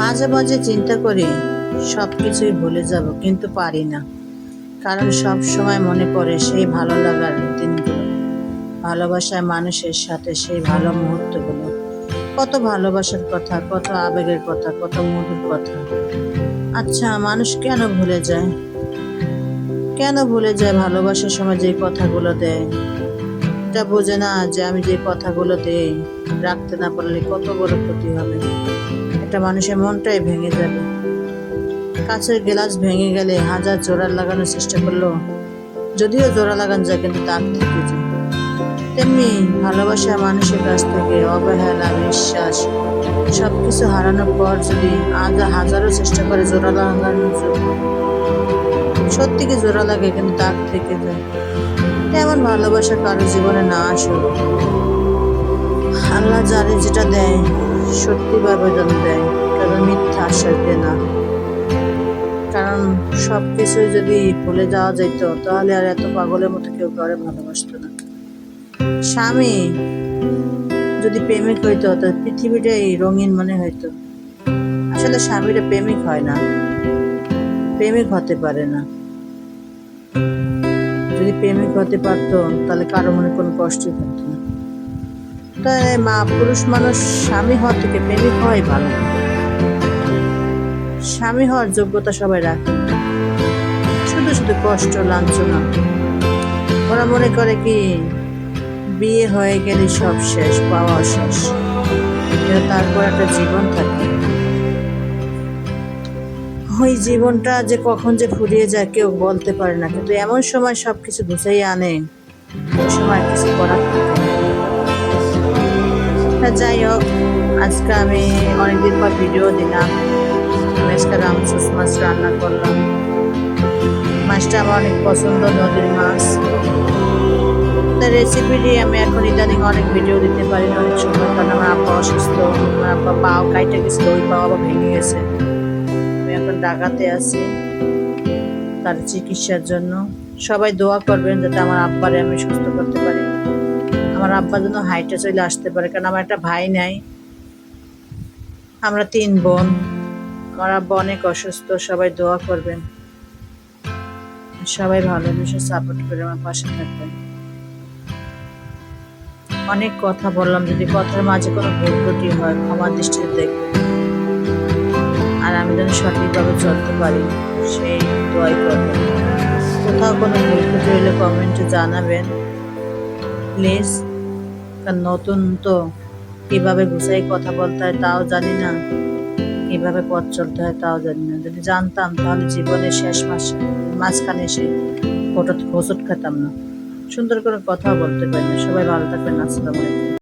মাঝে মাঝে চিন্তা করি সব কিছুই ভুলে যাব, কিন্তু পারি না। কারণ সব সময় মনে পড়ে সেই ভালো লাগার দিনগুলো। ভালোবাসায় মানুষের সাথে সেই ভালো মুহূর্তগুলো। কত ভালোবাসার কথা, কত আবেগের কথা, কত মধুর কথা। আচ্ছা মানুষ কেন ভুলে যায়? কেন ভুলে যায় ভালোবাসার সময় যে কথাগুলো দেয়? এটা বোঝে না যে আমি যে কথাগুলো দেই, রাখতে না পারলে কত বড় ক্ষতি হবে। একটা মানুষের মনটাই ভেঙে যাবে। কাছের গ্লাস ভেঙে গেলে হাজার জোড়া লাগানোর চেষ্টা করল। যদিও জোড়া লাগান যায়, কিন্তু দাগ থেকে যায়। তেমনি ভালোবাসা মানুষের কাছ থেকে অবহেলা, বিশ্বাস সব কিছু হারানোর পর যদি আজ হাজারো চেষ্টা করে জোড়া লাগানোর জন্য, সত্যি কি জোড়া লাগে কিন্তু দাগ থেকে যায়? তেমন ভালোবাসা কারও জীবনে না আসুক আল্লাহ যারে যেটা দেয়। সত্যি ভাবে যেন দেয় কারণ মিথ্যা আশ্বাস দেয় না। কারণ সব কিছু যদি ভুলে যাওয়া যেত তাহলে আর এত পাগলের মতো কেউ কারে ভালোবাসতো না। স্বামী যদি প্রেমিক হইতো তাহলে পৃথিবীটাই রঙিন মনে হইতো। আসলে স্বামীরা প্রেমিক হয় না, প্রেমিক হতে পারে না। যদি প্রেমিক হতে পারতো, তাহলে কারও মনে কোনো কষ্টই থাকতো না মা পুরুষ মানুষ স্বামী হওয়ার থেকে প্রেমিক হওয়াই ভালো। স্বামী হওয়ার যোগ্যতা সবাই রাখে। শুধু শুধু কষ্ট, লাঞ্ছনা। ওরা মনে করে কি, বিয়ে হয়ে গেলে সব শেষ, পাওয়া শেষ। তারপর একটা জীবন থাকে। ওই জীবনটা যে কখন যে ফুরিয়ে যায় কেউ বলতে পারে না। কিন্তু এমন সময় সব কিছু গুছাই আনে। ওই সময় কিছু করার থাকে। যাই হোক, আজকে আমি অনেকদিন পর ভিডিও দিলাম। আজকে রামসুস মাছ রান্না করলাম। মাছটা আমার অনেক পছন্দ, নদীর মাছ। তার রেসিপি দিয়ে আমি এখন ইদানিং অনেক ভিডিও দিতে পারি না, অনেক সময় কারণ আমার আব্বা অসুস্থ, আমার আব্বা পাও কাইটে গেছিল ওই পাও আবার ভেঙে গেছে। আমি এখন ঢাকাতে আছি, তার চিকিৎসার জন্য। সবাই দোয়া করবেন যাতে আমার আব্বারে আমি সুস্থ করতে পারি। আমার আব্বা যেন হাইটে চলে আসতে পারে, কারণ আমার একটা ভাই নাই। আমরা তিন বোন। আমার আব্বা অনেক অসুস্থ, সবাই দোয়া করবেন। সবাই ভালোবেসে সাপোর্ট করে আমার পাশে থাকবেন। অনেক কথা বললাম, যদি কথার মাঝে কোনো ভুল ত্রুটি হয় ক্ষমার দৃষ্টিতে দেখবেন। আর আমি যেন সঠিকভাবে চলতে পারি, সেই দোয়াই করবেন কোথাও কোনো ভুল ত্রুটি হলে কমেন্টে জানাবেন। প্লিজ নতুন তো কীভাবে গুছাই কথা বলতে হয় তাও জানি না, কীভাবে পথ চলতে হয় তাও জানি না। যদি জানতাম তাহলে জীবনের শেষ মাস, মাঝখানে এসে হঠাৎ হোসট খেতাম না। সুন্দর করে কথা বলতে পারি না। সবাই ভালো থাকবেন, আসসালামু আলাইকুম।